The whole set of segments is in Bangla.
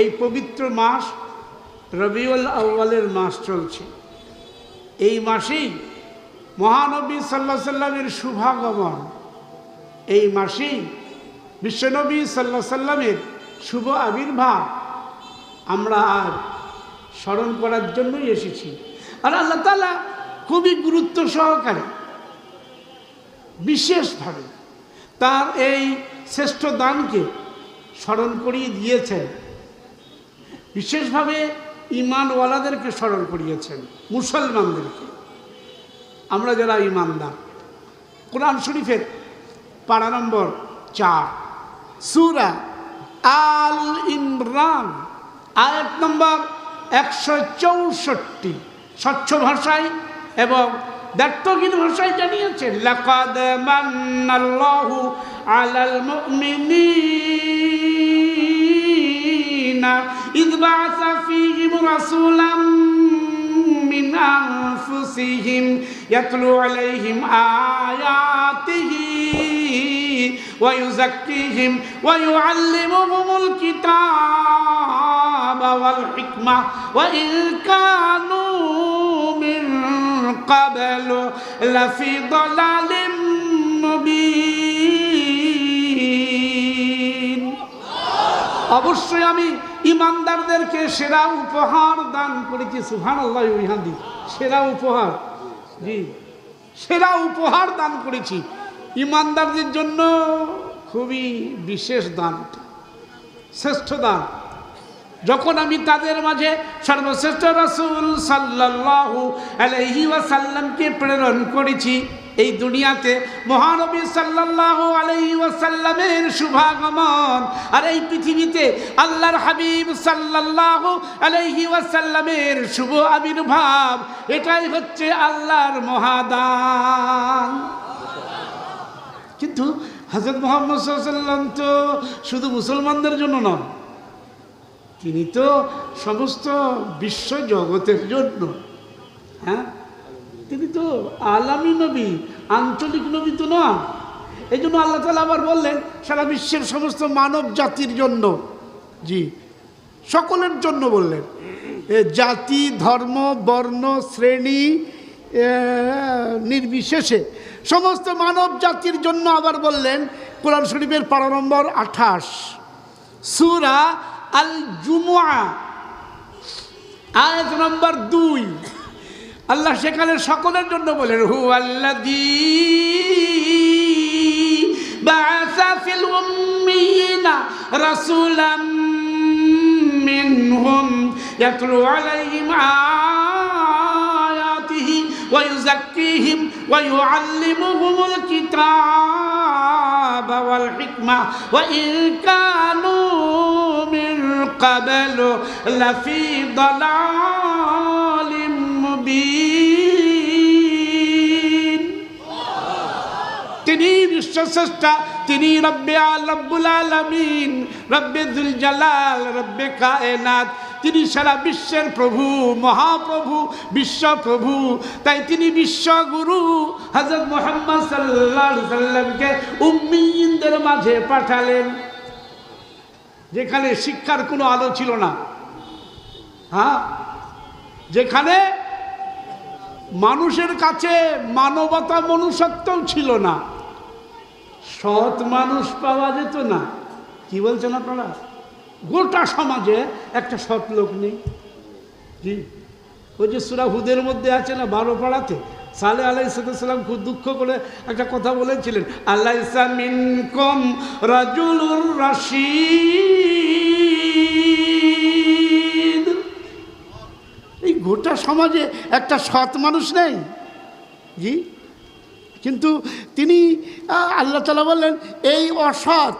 এই পবিত্র মাস রবিউল আউ্বালের মাস চলছে। এই মাসেই মহানবী সাল্লাহ সাল্লামের শুভাগমন। এই মাসেই বিশ্বনবী সাল্লাহ সাল্লামের শুভ আবির্ভাব আমরা আর স্মরণ করার জন্যই এসেছি। আর আল্লাহ তালা খুবই গুরুত্ব সহকারে বিশেষভাবে তার এই শ্রেষ্ঠ দানকে স্মরণ করিয়ে দিয়েছেন। বিশেষভাবে ইমানওয়ালাদেরকে স্মরণ করিয়েছেন, মুসলমানদেরকে। আমরা যারা ইমানদার, কোরআন শরীফের পাড়া নম্বর চার, সুরা আল ইমরান আয়াত নম্বর একশো চৌষট্টি, স্বচ্ছ ভাষায় এবং দায়িত্বহীন ভাষায় জানিয়েছেন লাকাদ মান্নাল্লাহু আলাল মুমিনিনা। না। ইদবাসা ফিহিম রাসূলাম মিন আনফুসিহিম ইয়াতলু আলাইহিম আয়াতিহি ওয়া ইউযাক্কিহিম ওয়া ইউআল্লিমুহুমুল কিতাবা ওয়াল হিকমা ওয়া ইন কানু মিন ক্বাবলু লাফি দালালিম মুবিন অবশ্যই আমি ইমানদারদেরকে সেরা উপহার দান করেছি সুহান আল্লাহ ইহাদি সেরা উপহার। জি। সেরা উপহার দান করেছি। ইমানদারদের জন্য খুবই বিশেষ দান। শ্রেষ্ঠ দান। যখন আমি তাদের মাঝে সর্বশ্রেষ্ঠ রসুল সাল্লাল্লাহু আলাইহি ওয়াসাল্লামকে প্রেরণ করেছি এই দুনিয়াতে মহানবী সাল্লাল্লাহু আলাইহি ওয়াসাল্লামের শুভাগমন আর এই পৃথিবীতে আল্লাহর হাবিব সাল্লাল্লাহু আলাইহি ওয়াসাল্লামের শুভ আবির্ভাব, এটাই হচ্ছে আল্লাহর মহাদান। কিন্তু হজরত মোহাম্মদ সাল্লাম তো শুধু মুসলমানদের জন্য নন, তিনি তো সমস্ত বিশ্ব জগতের জন্য হ্যাঁ? তিনি তো আলামী নবী, আঞ্চলিক নবী তো না। এই জন্য আল্লাহ তালা আবার বললেন, সারা বিশ্বের সমস্ত মানব জাতির জন্য, জি, সকলের জন্য বললেন। জাতি, ধর্ম, বর্ণ, শ্রেণি নির্বিশেষে সমস্ত মানব জাতির জন্য আবার বললেন, কোরআন শরীফের পাড়া নম্বর আঠাশ, সুরা আল জুমুয়া আয়াত নম্বর দুই। আল্লাহ সেখানে সকলের জন্য বলেন হু ফিল উম্মিয়িনা রাসূলাম মিনহুম ইয়াতলু আলাইহিম আয়াতিহি ওয়া ইউযাক্কিহিম ওয়া ইউআল্লিমুহুমুল কিতাবা ওয়াল হিকমা ওয়া ইন কানু মিন ক্বাবলু লাফি দালালিম মুবিন তিনি বিশ্বস্রষ্টা তিনি রব্বে আল আলমিন রব্বে দুল জালাল রব্বে কায়নাত তিনি সারা বিশ্বের প্রভু, মহাপ্রভু, বিশ্বপ্রভু। তাই তিনি বিশ্বগুরু। হজরত মোহাম্মদ সাল্লাহ সাল্লামকে উম্মিনদের মাঝে পাঠালেন। যেখানে শিক্ষার কোনো আলো ছিল না। হ্যাঁ? যেখানে মানুষের কাছে মানবতা মনুষ্যত্বও ছিল না। সৎ মানুষ পাওয়া যেত না। কি বলছেন আপনারা? গোটা সমাজে একটা সৎ লোক নেই। জি। ওই যে সুরা হুদের মধ্যে আছে না, বারো পাড়াতে? সালে আলাই সালাম খুব দুঃখ করে একটা কথা বলেছিলেন আল্লাহ রাজুল কম গোটা সমাজে একটা সৎ মানুষ নেই। জি? কিন্তু তিনি আল্লাহ তালা বললেন, এই অসৎ,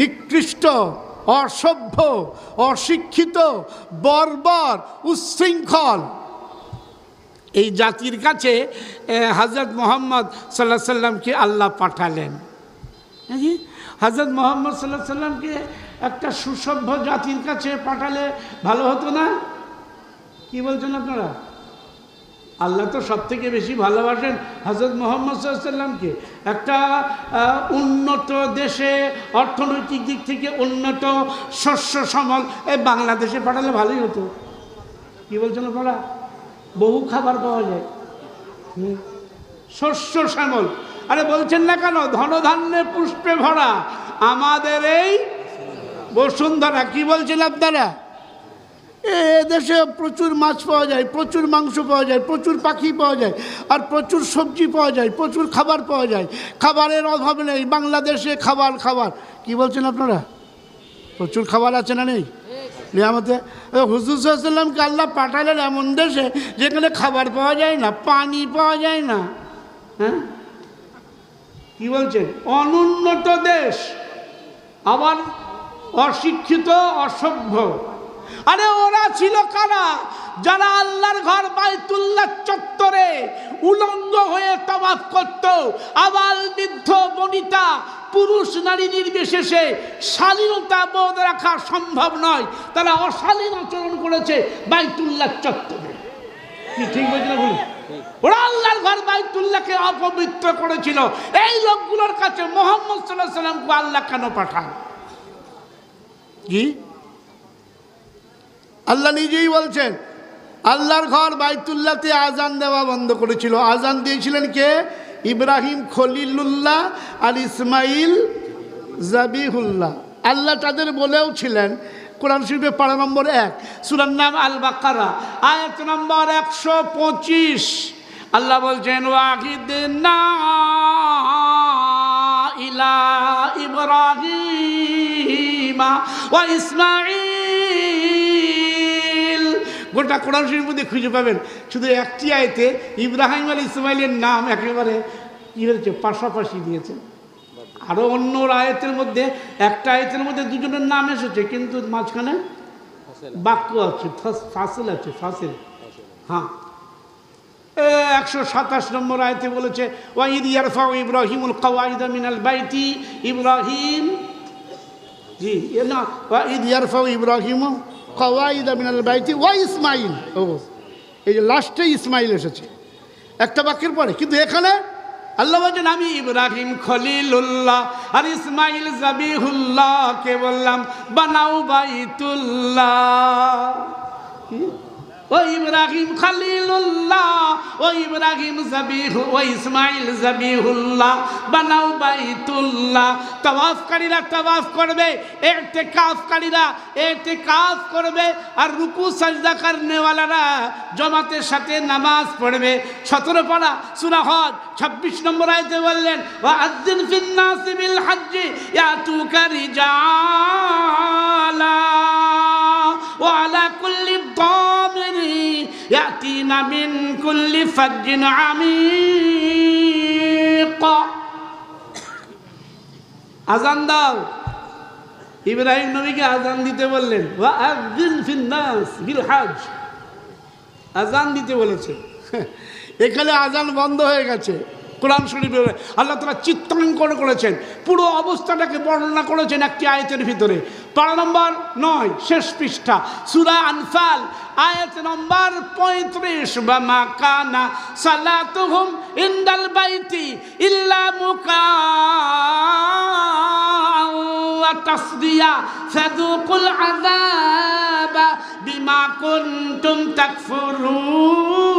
নিকৃষ্ট, অসভ্য, অশিক্ষিত, বর্বর, উচ্ছৃঙ্খল, এই জাতির কাছে হজরত মোহাম্মদ সাল্লাহ সাল্লামকে আল্লাহ পাঠালেন। হজরত মোহাম্মদ সাল্লাহ সাল্লামকে একটা সুসভ্য জাতির কাছে পাঠালে ভালো হতো না? কি বলছেন আপনারা? আল্লাহ তো সব থেকে বেশি ভালোবাসেন হজরত মোহাম্মদ একটা উন্নত দেশে অর্থনৈতিক দিক থেকে উন্নত শস্য সমল এই বাংলাদেশে পাঠালে ভালোই হতো। কি বলছেন আপনারা? বহু খাবার পাওয়া যায়। শস্য শ্যামল আরে বলছেন না কেন? ধনধান্যে পুষ্পে ভরা। আমাদের এই বসুন্ধরা, কি বলছেন আপনারা? দেশে প্রচুর মাছ পাওয়া যায়, প্রচুর মাংস পাওয়া যায়, প্রচুর পাখি পাওয়া যায়, আর প্রচুর সবজি পাওয়া যায়, প্রচুর খাবার পাওয়া যায়। খাবারের অভাব নেই, বাংলাদেশে খাবার খাবার। কি বলছেন আপনারা? প্রচুর খাবার আছে না নেই? নিয়ামতে? হুজুর সাল্লামকে আল্লাহ পাঠালেন এমন দেশে যেখানে খাবার পাওয়া যায় না, পানি পাওয়া যায় না। হ্যাঁ? কি বলছেন? অনুন্নত দেশ, আবার অশিক্ষিত, অসভ্য। আরে ওরা ছিল কারা? যারা আল্লাহর ঘর বাইতুল্লাহ চত্বরে উলঙ্গ হয়ে তবাফ করত। আবাল, বৃদ্ধ, বনিতা, পুরুষ, নারী নির্বিশেষে শালীনতা বোধ রাখা সম্ভব নয়। তারা অশালীন আচরণ করেছে বাইতুল্লাহ চত্বরে। কি, ঠিক বলছি না ওরা আল্লাহর ঘর বাইতুল্লাহকে অপবিত্র করেছিল। এই লোকগুলোর কাছে মোহাম্মদ সাল্লাহ সাল্লামকে আল্লাহ কেন পাঠান? কি? আল্লাহ নিজেই বলছেন, আল্লাহর ঘর বাইতুল্লাহতে আজান দেওয়া বন্ধ করেছিল। আজান দিয়েছিলেন কে? ইব্রাহিম খলিলুল্লাহ আর ইসমাইল জাবিহুল্লাহ। আল্লাহ তাদের বলেও ছিলেন, কোরআন শরীফে পাড়া নম্বর এক, সুরার নাম আল বাকারা আয়াত নম্বর একশো পঁচিশ। আল্লাহ বলছেন ওয়াহিদ না ইলা ইব্রাহিমা ওয়া ইসমাইল গোটা কোরআন শরীফের মধ্যে খুঁজে পাবেন। শুধু একটি আয়তে ইব্রাহিম আল ইসমাইলের নাম একেবারে কী হয়েছে পাশাপাশি দিয়েছে। আরও অন্য আয়তের মধ্যে, একটা আয়তের মধ্যে দুজনের নাম এসেছে, কিন্তু মাঝখানে বাক্য আছে ফাসেল আছে, ফাসেল। হ্যাঁ। একশো সাতাশ নম্বর আয়তে বলেছে, ওয়াইদ ইয়ারফাউ ইব্রাহিমুল কাওয়াইদা মিনাল বাইতি, ইব্রাহিম জি না, ওয়াইদ ইয়ারফাউ ইব্রাহিম কাওয়াইদা মিনাল বাইতি ওয়া ইসমাইল ও, এই যে লাস্টে ইসমাইল এসেছে একটা বাক্যের পরে, কিন্তু এখানে আল্লাহ বলছেন, আমি ইব্রাহিম খলিলুল্লাহ আর ইসমাইল জাবিহুল্লাহ কে বললাম, বানাও বাইতুল্লাহ? ও ইব্রাহিম খালিলুল্লাহ, ও ইব্রাহিম জবিহ, ও ইসমাইল জবিহুল্লাহ, বানাও বাইতুল্লাহ। তওয়াফকারীরা তওয়াফ করবে এতেকাফকারীরা এতেকাফ করবে, আর রুকু সাজদা করনেওয়ালারা জমাতের সাথে নামাজ পড়বে। সতেরো পারা সুরা হজ, ছাব্বিশ নম্বর আয়তে বললেন, ওয়া আজ্জিন ফিন্নাসি বিল হাজ্জি ইয়াতুকা রিজালা, ওয়া আলা কুল্লি يأتين من كل فج عميق আজান দাও ইব্রাহিম নবীকে আজান দিতে বললেন ওয়া আযিন ফিন নাস বিল হজ আজান দিতে বলেছে এখানে আজান বন্ধ হয়ে গেছে কোরআন শরীফে আল্লাহ তালা চিত্রাঙ্কন করেছেন পুরো অবস্থাটাকে বর্ণনা করেছেন একটি আয়তের ভিতরে পারা নম্বর নয়, শেষ পৃষ্ঠা। সুরা আনফাল, আয়াত নম্বর পঁয়ত্রিশ। বা মা কানা সালাতুহুম ইন্দাল বাইতি ইল্লা মুকা তাসদিয়া। ফাদুকুল আযাবা বিমা কুনতুম তাকফুরুন।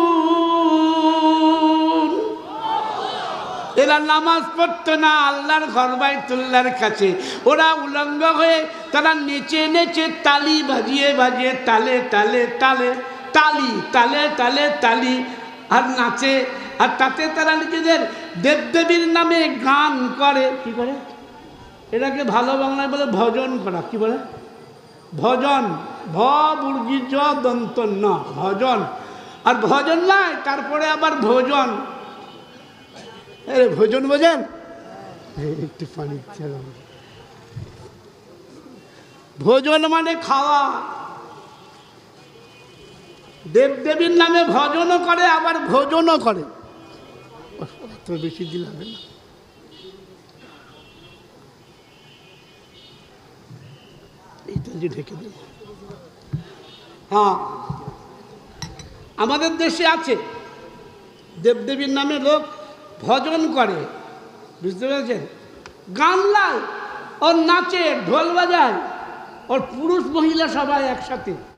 এরা নামাজ পড়তো না আল্লাহর ঘর বাইতুল্লাহর কাছে। ওরা উলঙ্গ হয়ে তারা নেচে নেচে তালি ভাজিয়ে ভাজিয়ে তালে তালে তালে তালি তালে তালে তালি আর নাচে। আর তাতে তারা নিজেদের দেবদেবীর নামে গান করে। কি করে? এটাকে ভালো বাংলায় বলে ভজন করা। কি বলে? ভজন। ভ বুর্গি জ দন্ত ন ভজন। আর ভজন নাই তারপরে আবার ভোজন। আরে ভোজন বোঝেন একটু পানি ভোজন মানে খাওয়া। দেবদেবীর নামে ভজনও করে আবার ভোজনও করে। অত বেশি হবে না। এইটা যে ঢেকে দেব। হ্যাঁ। আমাদের দেশে আছে। দেবদেবীর নামে লোক ভজন করে। বুঝতে পেরেছেন? গান লাল, ওর নাচে ঢোল বাজায়, ওর পুরুষ মহিলা সবাই একসাথে।